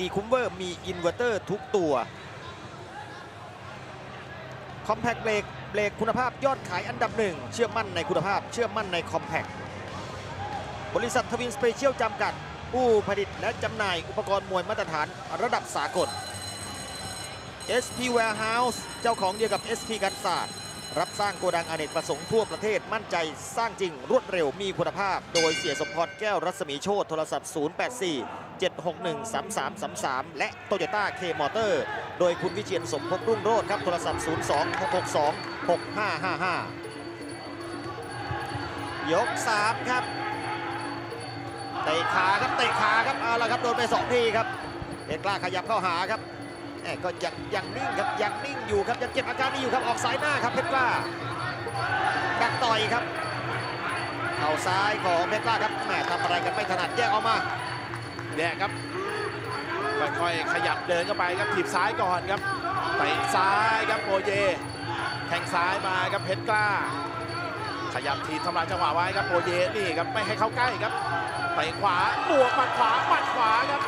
ดีคุ้มเวอร์มีอินเวอร์เตอร์ทุกตัว คอมแพคเบรกเบรกคุณภาพยอดขายอันดับหนึ่ง เชื่อมั่นในคุณภาพ เชื่อมั่นในคอมแพคบริษัททวินสเปเชียลจำกัด ผู้ผลิตและจำหน่ายอุปกรณ์มวยมาตรฐานระดับสากล SP Warehouse เจ้าของเดียวกับ SP กันศาสตร์ รับสร้างโกดังอเนกประสงค์ทั่วประเทศมั่นใจสร้างจริงรวดเร็วมีคุณภาพ โดยเสียสมพรแก้วรัศมีโชตโทรศัพท์ 084 761 3333 และโตโยต้าเคมอเตอร์โดยคุณวิเชียนสมภพรุ่งโรจน์ครับโทรศัพท์ 02 662 6555ยก 3 ครับเตะขาครับเตะขาครับเอาละครับโดนไป2ทีครับเพชรกล้าขยับเข้าหาครับ ก็ยังยังนิ่งครับยังนิ่งอยู่ครับยังเก็บอาการนี้อยู่ครับออกสายหน้าครับเพชรกล้าดักต่อยครับ เข่าซ้ายของเพชรกล้าครับแหมทำอะไรกันไม่ถนัดแยกออกมาเนี่ครับค่อยๆขยับเดินเข้าไปครับถีบซ้ายก่อนครับเตะซ้ายครับโอเยแทงซ้ายมาครับเพชรกล้า ขยับทีบทำลายจังหวะไว้ครับโอเยนี่ครับไม่ให้เข้าใกล้ครับเตะขวาบวกหมัดขวาหมัดขวาครับ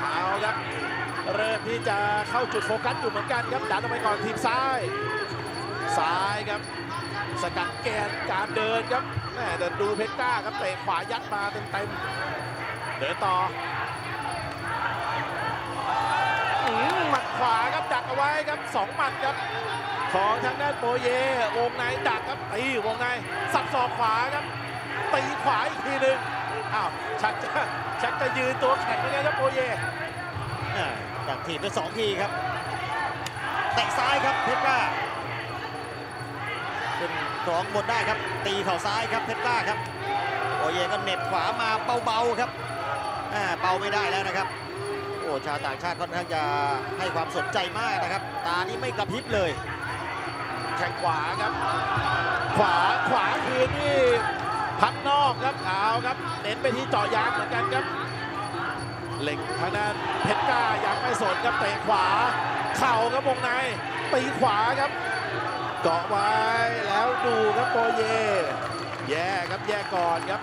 เอาครับ เริ่มที่จะเข้าจุดโฟกัสอยู่เหมือนกันครับดันออกไปก่อนทีบซ้าย ซ้ายครับ สกัดแกนการเดินครับแม่แต่ดูเพชรก้าครับเตะขวายัดมาเต็มๆเดินต่อหมัดขวาครับดักเอาไว้ครับสองหมัดครับของทางด้านโปเยวงในดักครับตีวงในสับศอกขวาครับตีขวาอีกทีหนึ่งอ้าวชักจะชักจะยืนตัวแข็งยังไงครับโปเย อ่ากถีบไปสองทีครับเตะซ้ายครับเพชรกล้าขึ้นครองบนได้ครับ ตีเข่าซ้ายครับเพชรกล้าครับโอเยก็เหน็บขวามาเบาๆครับอ่าเบาไม่ได้แล้วนะครับโอ้ชาวต่างชาติค่อนข้างจะให้ความสนใจมากนะครับ ตานี่ไม่กระพริบเลยแข้งขวาครับ ขวาขวาคืนนี่พับนอกครับเอาครับเน้นไปที่เจาะยางเหมือนกันครับ เล็กทางด้านเพชรกล้ายังไม่สนครับเตะขวา เข่าครับวงในตีขวาครับ เกาะไว้แล้วดูครับโปเย แย่ครับแย่ก่อนครับ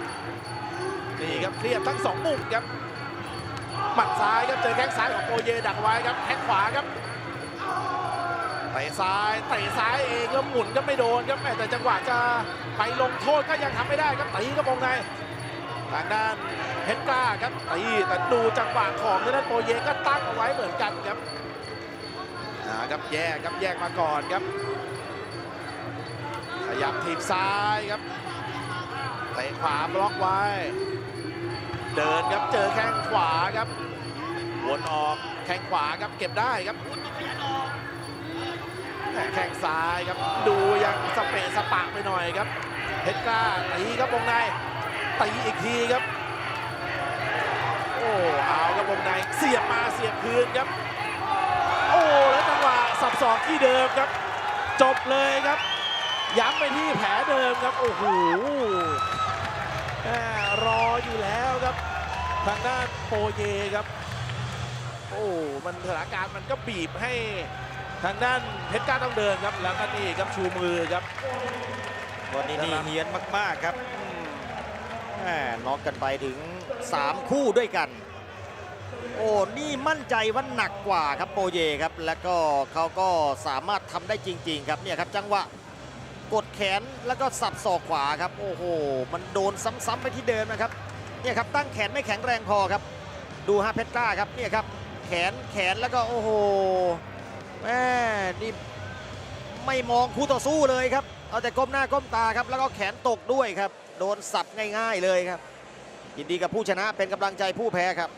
นี่ครับเครียดทั้งสองมุมครับหมัดซ้ายครับเจอแข้งซ้ายของโปเยดักไว้ครับแข้งขวาครับเตะซ้ายเตะซ้ายเองแล้วหมุนก็ไม่โดนครับแม่แต่จังหวะจะไปลงโทษก็ยังทำไม่ได้ครับตีก็วงใน ทางด้านเพชรกล้าครับตีแต่ดูจังหวะของทางด้านโปเยก็ตั้งเอาไว้เหมือนกันครับนะครับแยกครับแยกมาก่อนครับ ขยับทีบซ้ายครับเตะขวาบล็อกไว้ เดินครับเจอแข้งขวาครับวนออกแข้งขวาครับเก็บได้ครับแม่แข้งซ้ายครับดูยังสเปะสปะไปหน่อยครับเพชรกล้าตีครับวงใน ตีอีกทีครับ โอ้เอาครับวงในเสียบมาเสียบคืนครับ โอ้แล้วจังหวะสับสอกที่เดิมครับ จบเลยครับย้ำไปที่แผลเดิมครับ โอ้โหรออยู่แล้วครับ ทางด้านโปเยครับ โอ้มันสถานการณ์มันก็บีบให้ทางด้านเพชรก้าต้องเดินครับ แล้วก็นี่ครับชูมือครับวันนี้นี่เฮียนมาก ๆ ครับ แหมน็อกกันไปถึง 3 คู่ด้วยกัน โอ้นี่มั่นใจว่าหนักกว่าครับโปเยครับ แล้วก็เขาก็สามารถทำได้จริง ๆ ครับเนี่ยครับจังหวะกดแขนแล้วก็สับศอกขวาครับ โอ้โห มันโดนซ้ำๆไปที่เดิมนะครับเนี่ยครับตั้งแขนไม่แข็งแรงพอครับ ดูฮะเพชรกล้าครับเนี่ยครับแขนแขนแล้วก็โอ้โหแม่นี่ไม่มองคู่ต่อสู้เลยครับ เอาแต่ก้มหน้าก้มตาครับ แล้วก็แขนตกด้วยครับ โดนสับง่าย ๆเลยครับยินดีกับผู้ชนะเป็นกำลังใจผู้แพ้ครับ